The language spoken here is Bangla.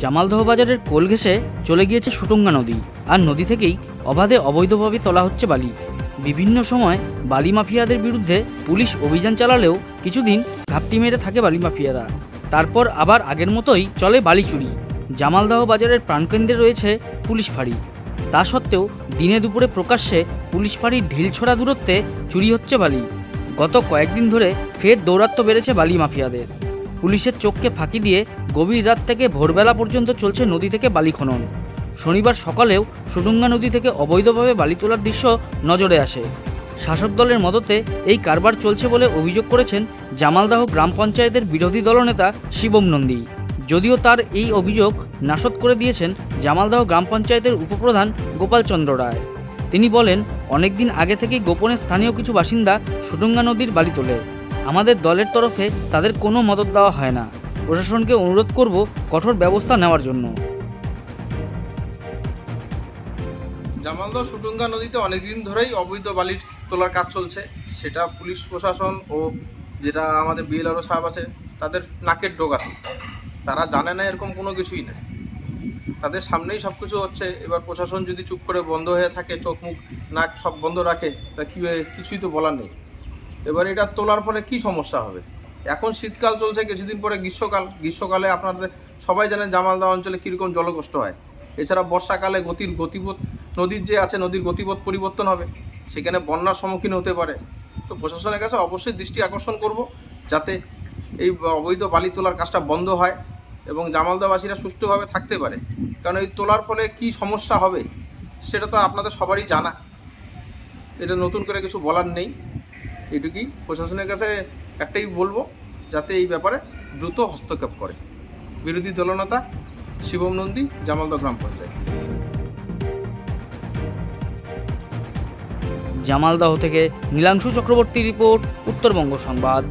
জামালদহ বাজারের কোল ঘেঁষে চলে গিয়েছে সুটঙ্গা নদী আর নদী থেকেই অবাধে অবৈধভাবে তোলা হচ্ছে বালি। বিভিন্ন সময় বালি মাফিয়াদের বিরুদ্ধে পুলিশ অভিযান চালালেও কিছুদিন ঘাপটি মেরে থাকে বালি মাফিয়ারা। তারপর আবার আগের মতোই চলে বালি চুরি। জামালদহ বাজারের প্রাণকেন্দ্রে রয়েছে পুলিশ ফাঁড়ি। তা সত্ত্বেও দিনে দুপুরে প্রকাশ্যে পুলিশ ফাঁড়ির ঢিলছোড়া দূরত্বে চুরি হচ্ছে বালি। গত কয়েকদিন ধরে ফের দৌরাত্ম্য বেড়েছে বালি মাফিয়াদের। পুলিশের চোখকে ফাঁকি দিয়ে গভীর রাত থেকে ভোরবেলা পর্যন্ত চলছে নদী থেকে বালি খনন। শনিবার সকালেও সুডুঙ্গা নদী থেকে অবৈধভাবে বালি তোলার দৃশ্য নজরে আসে। শাসক দলের মদতে এই কারবার চলছে বলে অভিযোগ করেছেন জামালদাহ গ্রাম পঞ্চায়েতের বিরোধী দলনেতা শিবম নন্দী। যদিও তার এই অভিযোগ নাশদ করে দিয়েছেন জামালদাহ গ্রাম পঞ্চায়েতের উপপ্রধান গোপাল চন্দ্র রায়। তিনি বলেন, অনেকদিন আগে থেকেই গোপনে স্থানীয় কিছু বাসিন্দা সুডুঙ্গা নদীর বালি তোলে। আমাদের দলের তরফে তাদের কোনো মদত দেওয়া হয় না। প্রশাসনকে অনুরোধ করব কঠোর ব্যবস্থা নেওয়ার জন্য। জামালদহ সুটুঙ্গা নদীতে অনেকদিন ধরেই অবৈধ বালির তোলার কাজ চলছে। সেটা পুলিশ প্রশাসন ও যেটা আমাদের বিএলআরও সাহেব আছে, তাদের নাকের ডোগাতে তারা জানে না এরকম কোনো কিছুই না তাদের সামনেই সব কিছু হচ্ছে। এবার প্রশাসন যদি চুপ করে বন্ধ হয়ে থাকে, চোখ মুখ, নাক সব বন্ধ রাখে, তা কী কিছুই তো বলার নেই। এবার এটা তোলার ফলে কি সমস্যা হবে? এখন শীতকাল চলছে, কিছুদিন পরে গ্রীষ্মকাল। গ্রীষ্মকালে আপনাদের সবাই জানেন জামালদা অঞ্চলে কীরকম জলকষ্ট হয়। এছাড়া বর্ষাকালে গতির গতিপথ, নদীর যে আছে, নদীর গতিপথ পরিবর্তন হবে। সেখানে বন্যার সম্মুখীন হতে পারে। তো প্রশাসনের কাছে অবশ্যই দৃষ্টি আকর্ষণ করব, যাতে এই অবৈধ বালি তোলার কাজটা বন্ধ হয় এবং জামালদাবাসীরা সুষ্ঠুভাবে থাকতে পারে। কারণ এই তোলার ফলে কি সমস্যা হবে, সেটা তো আপনাদের সবারই জানা। এটা নতুন করে কিছু বলার নেই। এটুকুই প্রশাসনের কাছে একটাই বলব, যাতে এই ব্যাপারে দ্রুত হস্তক্ষেপ করে। বিরোধী দলনেতা শিবম নন্দী জামালদহ গ্রাম পঞ্চায়েত। জামালদহ থেকে নীলাংশু চক্রবর্তী রিপোর্ট, উত্তরবঙ্গ সংবাদ।